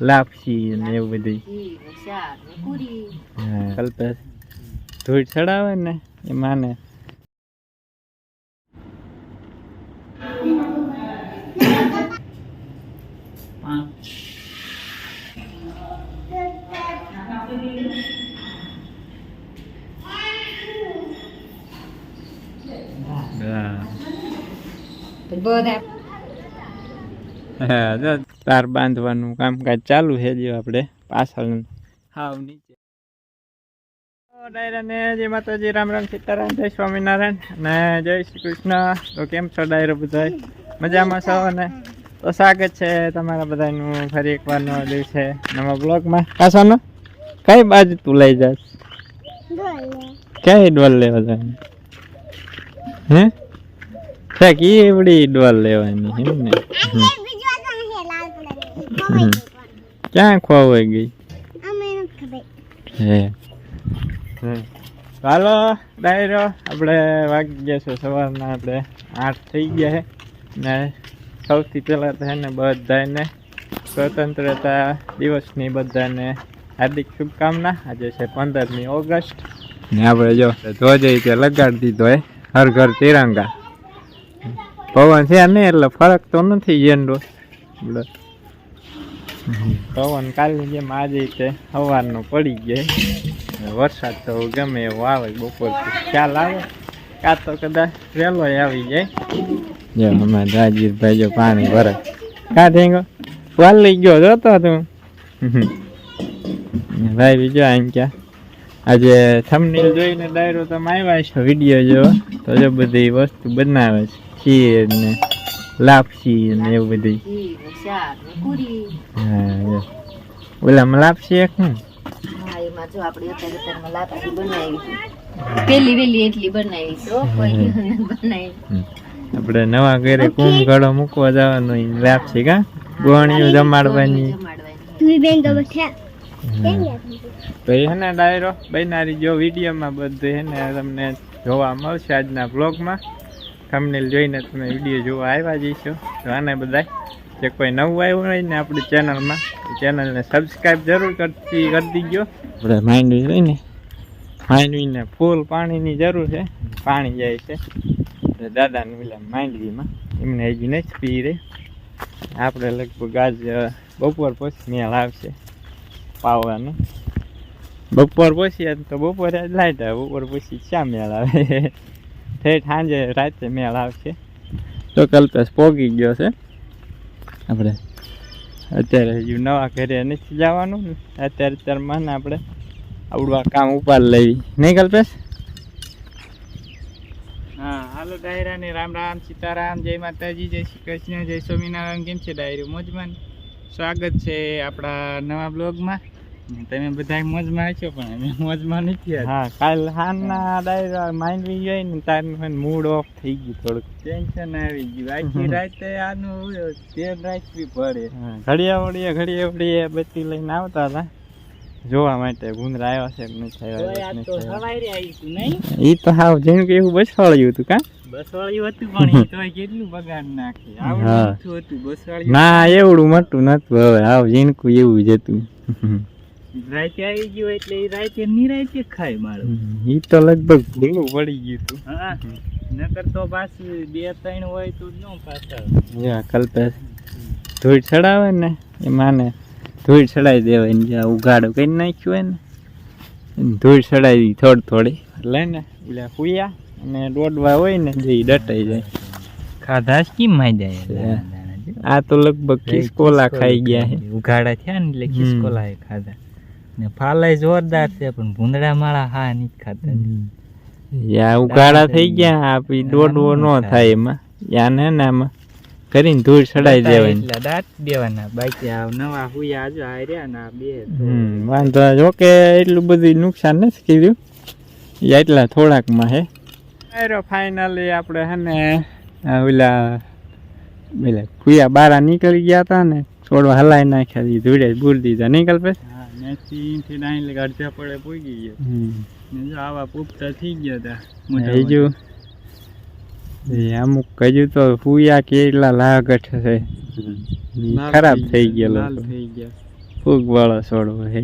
લાપસી ને એવું બધું કલ્પેશ ધૂળ ચડાવે ને એ માને. બધા હા તાર બાંધવાનું કામકાજ ચાલુ છે જો આપણે પાછળ. હાવ નીચે. ડાયરાને જય માતાજી રામ રામ સીતારામ જય સ્વામિનારાયણ ને જય શ્રી કૃષ્ણ. તો કેમ છો ડાયરો બધા મજામાં છો? ને તો સ્વાગત છે તમારા બધાનું ફરી એકવાર નો દિવસે નવા બ્લોગમાં. કાસાનો કઈ બાજુ તું લઈ જાસ ક્યાંય ડોલ લેવા જવાની? હે? છે કે એવડી ડોલ લેવાની એમ ને. ક્યાં ખોવાઈ ગઈ? હે. હમ. ચાલો ડાયરો આપણે વાગી ગયા છે સવારના આપણે આઠ થઈ ગયા છે. ને સૌથી પહેલાં તો ને બધાને સ્વતંત્રતા દિવસની બધાને હાર્દિક શુભકામના. આજે છે પંદરમી ઓગસ્ટ. ને આપણે જો ધ્વજ તે લગાડી દીધો હે હર ઘર તિરંગા. પવન છે નહીં એટલે ફરક તો નથી ઝંડો એટલે પવન કાલની જેમ આજે તે સવારનો પડી જાય વરસાદ તો ગમે એવો આવે બપોર ખ્યાલ આવે? કાં તો કદાચ વહેલો આવી જાય. જો અમારે રાજીભાઈ જો પાણી ભરે. કાં થેંગો? વાલ લઈ ગયો જોતો તું ભાઈ બીજો આમ ક્યાં? આજે થમનીલ જોઈને ડાયરો તમે આવ્યા છો વીડિયો જો તો જો બધી વસ્તુ બનાવે છે ખીર ને લાપસી ને એવું બધી હા ઓલામાં લાપસી એક હું એમાં જો આપણે અત્યારે અત્યારમાં લાપસી બનાવી પેલી વેલી એટલી બનાવી છે કોઈ બનાવી. આપણે નવા ઘરે કુંભ ઘડો મૂકવા જવાનો લાપસી કા? ગોણીઓ જમાડવાની. તો એ ને ડાયરો બનારી જો વિડીયોમાં બધું હે ને તમને જોવા મળશે આજના બ્લોગમાં થંબનેલ જોઈને તમે વીડિયો જોવા આવ્યા જઈશો તો આને બધા જે કોઈ નવું આવ્યું હોય ને આપણી ચેનલમાં ચેનલને સબસ્ક્રાઈબ જરૂર કરતી કરી દીજો. આપણે માંડવી હોય ને માંડવીને ફૂલ પાણીની જરૂર છે. પાણી જાય છે. એટલે દાદાને પેલા માંડવીમાં એમને હજી નથી પી રહી. આપણે લગભગ આજ બપોર પછી મેળ આવશે પાવાનું. બપોર પછી તો બપોરે લાઈટ આવે. બપોર પછી શા મેળ આવે? ઠેઠ સાંજે રાતે મેળ આવશે. તો કલ્પેશ પોગી ગયો છે. આપણે અત્યારે હજુ નવા ઘરે નથી જવાનું. ને અત્યારે અત્યારમાં ને આપણે આવડવા કામ ઉપાડ લેવી નહીં કલ્પેશ? હા હાલો ડાયરાને રામ રામ સીતારામ જય માતાજી જય શ્રી કૃષ્ણ જય સ્વામિનારાયણ. કેમ છે ડાયરી? મોજમાં સ્વાગત છે આપણા નવા બ્લોગમાં. તમે બધા મોજમાં છો પણ અમે મોજમાં નથી હા કાલ હાના ડાયરા માંડવી ગઈ ને તારનું મૂડ ઓફ થઈ ગયું થોડુંક. ટેન્શન આવી ગયું. આખી રાતે આનું તેલ રાખવી પડે. ઘડિયા વળીએ ઘડિયા વળીએ બત્તી લઈને આવતા હતા. જોવા માટે ગુંદરા આવ્યા છે કે નહીં થયો એ ઈ તો હાવ જેમ કે એવું બસવાળ્યું હતું કા? હા. ના એવડું મોટું નતું હવે. હાવ ઝીણકું એવું જ હતું. રાતે આવી ગયો એટલે એ રાતે નિરાતે ખાય મારું. એ તો લગભગ ભૂલું પડી ગયું હતું હા નકર તો પાછું બે ત્રણ હોય તો ન પાછળ કલ્પેશ ધૂળ ચડાવે ને એ માને ધૂળ ચડાવી દેવાય ને જ્યાં ઉઘાડો કરી નાખ્યું હોય ને ધૂળ ચડાવી થોડી થોડી. એટલે ને પેલા હુયા અને દોડવા હોય ને જે દટાઈ જાય. ખાધા કેમ માઈ જાય આ તો લગભગ ખિસકોલા ખાઈ ગયા છે ઉઘાડા થયા ને એટલે. ખિસકોલા એ ખાધા. ને ફાલાય જોરદાર છે પણ ભૂંદડા માળા હા નહીં ખાતા યા ઉકાળા થઈ ગયા આપી પછી દોડવો ન થાય એમાં. યા ને ને આમાં કરીને ધૂળ ચડાઈ દેવાની. એટલે દાંત દેવાના. બાકી આ નવા હુયા આજો આ ના બે હમ વાંધો નહીં. જો કે એટલું બધું નુકસાન નથી કીધું યા એટલા થોડાકમાં હે. ફાઇનલી આપણે હે ને ઓલા ઓલા કુયા બારા નીકળી ગયા હતા ને છોડવા હલાઈ નાખ્યા ધૂળે જ બૂર દીધા નીકળ પે પડે પોગી ગયો. જો આવા થઈ ગયા અમુક હજુ? તો પૂયા કેટલા લાગઠ છે. ખરાબ થઈ ગયા. થઈ ગયા. ફૂગ વાળો છોડવો હે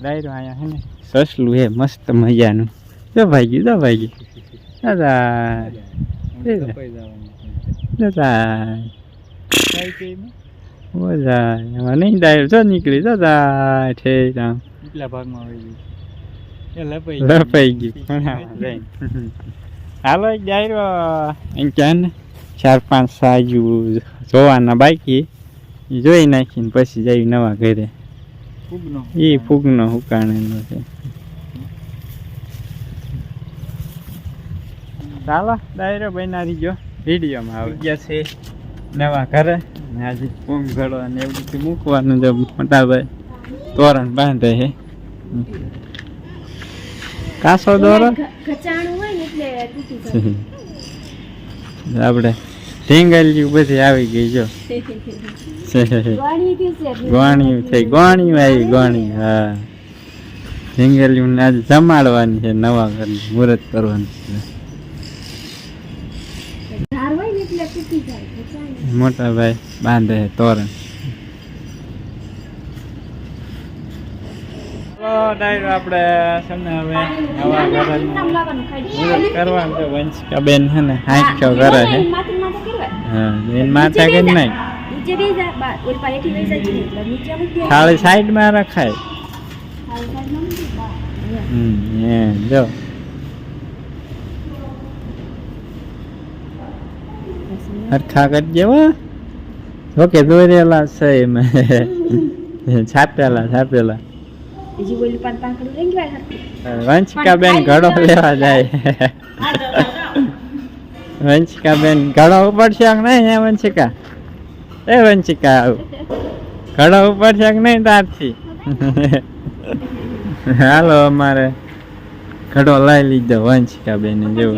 ડાયરો અહીંયા હે ને? સસલું હે મસ્ત મજાનું. દબાઈ ગયું દબાઈ ગયું દાદા. દાદા. કઈ એમાં નહીં ડાયરો જો નીકળી દાદા ઠેર આમ કેટલા ભાગમાં આવી ગયું. લપાઈ લપાઈ ગયું. ખૂણામાં હાલો એક ડાયરો એમ ક્યાં ને? ચાર પાંચ સાજુ જોવાના બાકી. જોઈ નાખીને પછી જઈ નવા ઘરે. એ ફૂગનો હુકાણેલો છે. ચાલો ડાયરો બનાવી ગયો વિડીયોમાં આવી ગયા છે. નવા ઘરે. ને આજે પૂંગ ઘડો અને એવું બધું મૂકવાનું જો મોટા ભાઈ તોરણ બાંધે છે. કાસો દોરો. આપડે આપણે ઢીંગલિયું બધી આવી ગઈ જો. ગોણિયું થઈ ગોણિયું આવી ગોણી હા. ઢીંગલજી આજે જમાડવાની છે નવા ઘરની મુહૂર્ત કરવાની છે. મોટા ભાઈ બાંધે છે તોરણ. ડાયરો આપણે હવે નવા કરવાનું છે. વંશિકા બેન છે ને હાંખ્યો કરે છે. માથે માથે હા બેન માતા કે નહીં. નીચે બે જાય બાર ઓલી પાસેથી વહી જાય છે એટલે નીચે મૂકી દે થાળી સાઈડમાં રખાય ખાલી સાઈડમાં મૂકી દે. બસ. હમ એ જો હરખા કરી દેવા ઓકે દોરેલા છે એમ. છાપેલા છાપેલા. બીજી પાંખડું હરખું. વંશિકા બેન ઘડો લેવા જાય. વંશિકા બેન ઘડો ઉપડશે કે નહીં હે વંશિકા? એ વંશિકા આવું. ઘડો ઉપડશે કે નહીં તારથી? હાલો અમારે ઘડો લઈ લીધો વંશિકા બેન જેવો?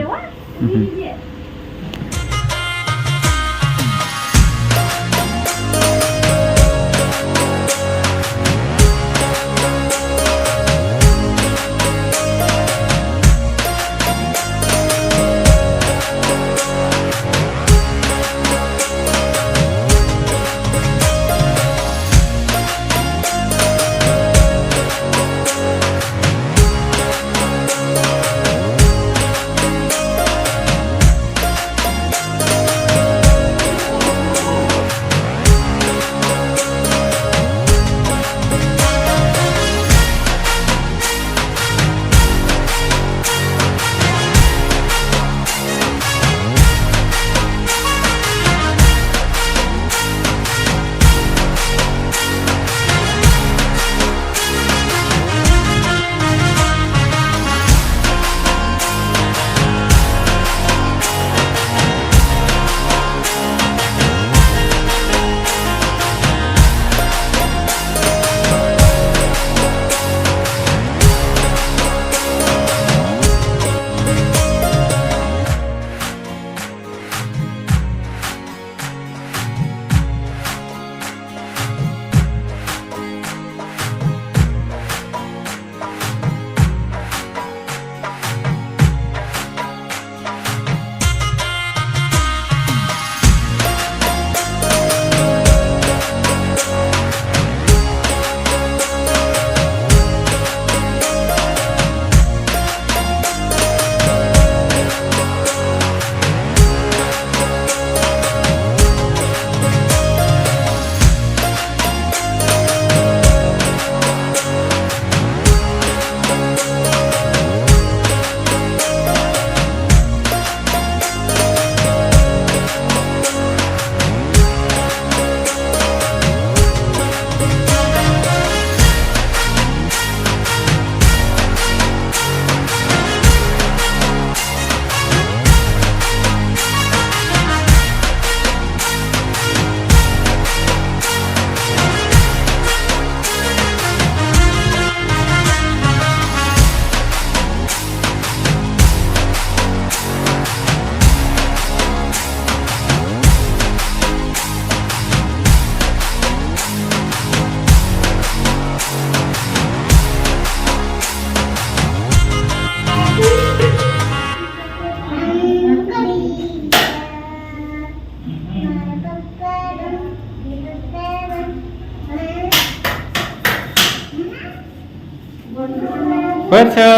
છે.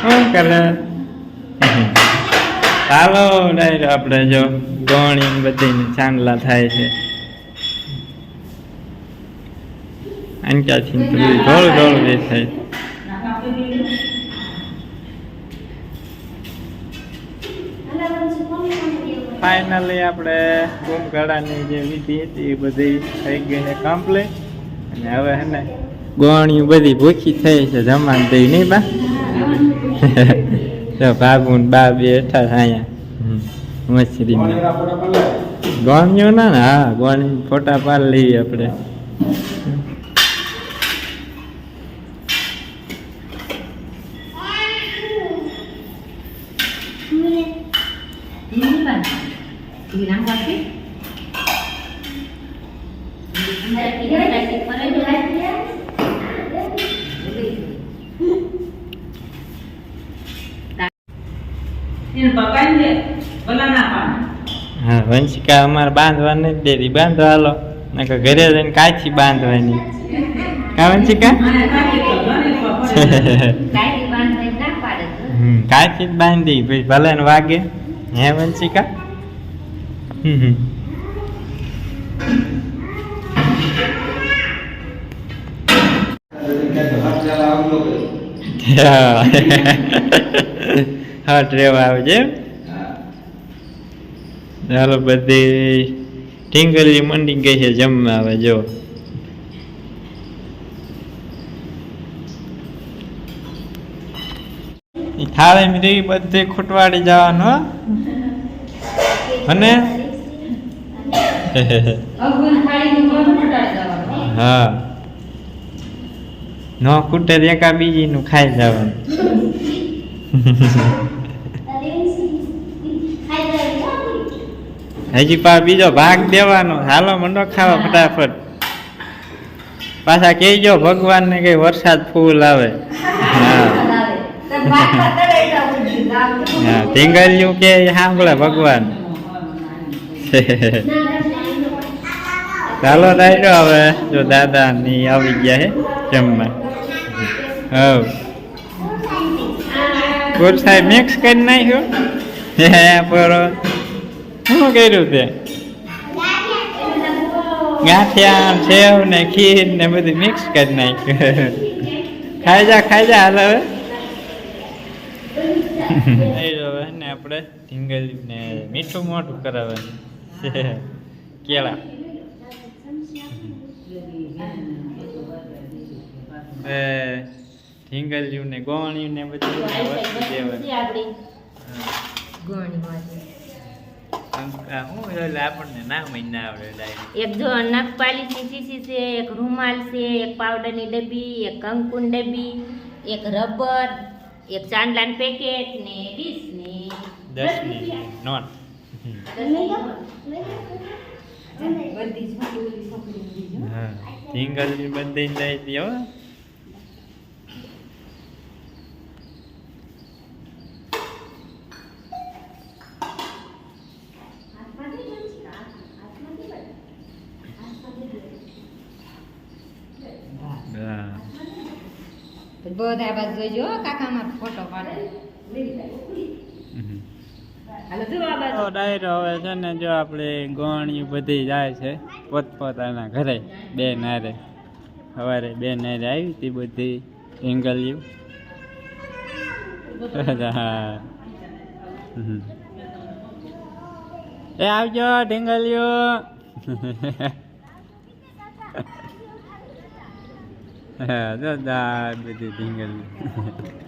શું કરે ચાલો ડાયરો આપણે જો ગોણી બધીને બધી ચાંદલા થાય છે અંક્યાથી તો ઢોળ ઢોળ દેખાય ફાઇનલી આપણે કુંભકળાની જે વિધિ હતી એ બધી થઈ ગઈ ને કમ્પ્લીટ અને હવે હે ને ગોળીઓ બધી ભૂખી થઈ છે જમાન દઈ નહીં બા. તો બાબુ બા બે બેઠા છે અહીંયા મછરી ગોળીઓ ના ને? હા ગોણી ફોટા પાડ લઈએ આપણે. હા વંશિકા અમારે બાંધવા નથી દેતી બાંધવા હાલો નકર ઘરે જઈને કાચી બાંધવાની કા વંશિકા હમ, કાચી જ બાંધી પછી ભલે ને વાગે હે વંશિકા હમ હમ. હા ટ્રેવ છે. ચાલો બધી ટીંગલી મંડી ગઈ છે જમવા આવે જો. થાળી મીરી બધે ખૂટવાડી જવાનું હો. અને? હા. ન ખૂટે એકા બીજી નું ખાઈ જવાનું. હજી પા બીજો ભાગ દેવાનો. હાલો મંડો ખાવા ફટાફટ. પાછા કહેજો ભગવાન ને કઈ વરસાદ ફૂલ આવે. હા. હા ટીંગલિયું કે સાંભળે ભગવાન. ચાલો ડાયરો હવે. જો દાદા ની આવી ગયા હે જમવા. હવ. ગુડ સાહેબ મિક્સ કરી નાખ્યું? હે પર. શું કર્યું તે? ગાંઠિયા સેવ ને ખીર ને બધું મિક્સ કરી નાખ્યું. ખાઈ જા ખાઈ જા, હાલ હવે. ને આપણે ઢીંગલી ને મીઠું મોટું કરાવવાનું. કેળા. ઢીંગલિયું ને ગોળિયું ને બધું દેવાનું. એટલે આપણને આવડે એક જો નખપાલીસની શીશી છે એક રૂમાલ છે એક પાવડરની ડબ્બી એક કંકુન ડબ્બી એક રબર એક ચાંદલાનું પેકેટ ને ડીશ ને દસની નોટ બધી દે હો હા બધા બાજુ જોઈજો હો, કાકા મારો ફોટો પાડે. ડાયરો હવે છે ને જો આપણે ગોણિયું બધી જાય છે પોતપોતાના ઘરે બે નારે. સવારે બે નારે આવી હતી બધી ઢીંગલિયું હા. એ આવજો ઢીંગલિયું હા જો દા બધી ઢીંગલિયું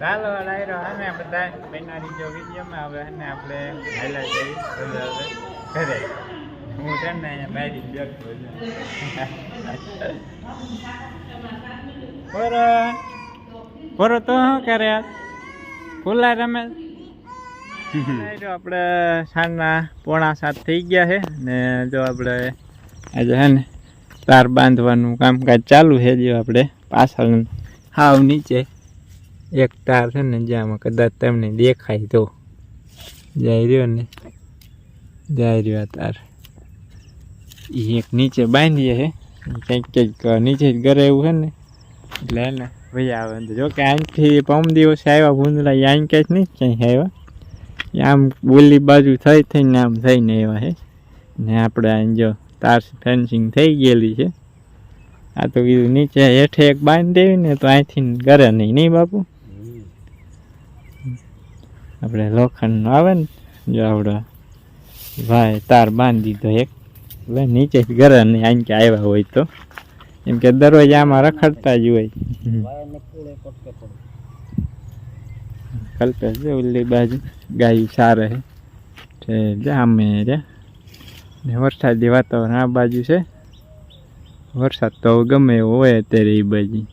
ચાલો ડાયરો આને બધા બેનારી જો વિડીયોમાં હવે અને આપણે હાઈલાઈટ કરી ઘરે. હું છે ને અહીંયા બારી બેઠો પોરો પોરો તો શું કરે? ખુલ્લા રમે. ડાયરો આપણે સાંજના પોણા સાત થઈ ગયા છે ને જો આપણે તાર બાંધવાનું કામકાજ ચાલુ છે જો આપણે પાછળ હાવ નીચે. એક તાર છે ને જ્યાં કદાચ તમને દેખાય તો. જાય રહ્યો ને. જાય રહ્યો આ તાર. એક નીચે બાંધીએ છે. કંઈક કંઈક નીચે જ ઘરે એવું છે ને. એટલે ને ભાઈ આવે અંદર. જો કે અહીંથી પમ દિવસે આવ્યા ભૂંદરા અહીં કંઈક નહીં ક્યાંય આવ્યા આમ બોલી બાજુ થઈ થઈને આમ થઈને આવ્યા છે. ને આપણે જો તાર ફેન્સિંગ થઈ ગયેલી છે. આ તો કીધું નીચે હેઠે એક બાંધી દેવી ને તો અહીંથી ઘરે નહીં નહીં બાપુ? આપણે લોખંડનો આવે ને, જો આપણે ભાઈ તાર બાંધી દીધો એક. હવે નીચે ઘરે નહીં આમ કે આવ્યા હોય તો? એમ કે દરરોજ આમાં રખડતા જ હોય. કલ્પેશ ઓલી બાજુ ગાયું સારે છે. જામે રે. ને વરસાદી વાતાવરણ આ બાજુ છે. વરસાદ તો ગમે એવો હોય અત્યારે એ બાજુ.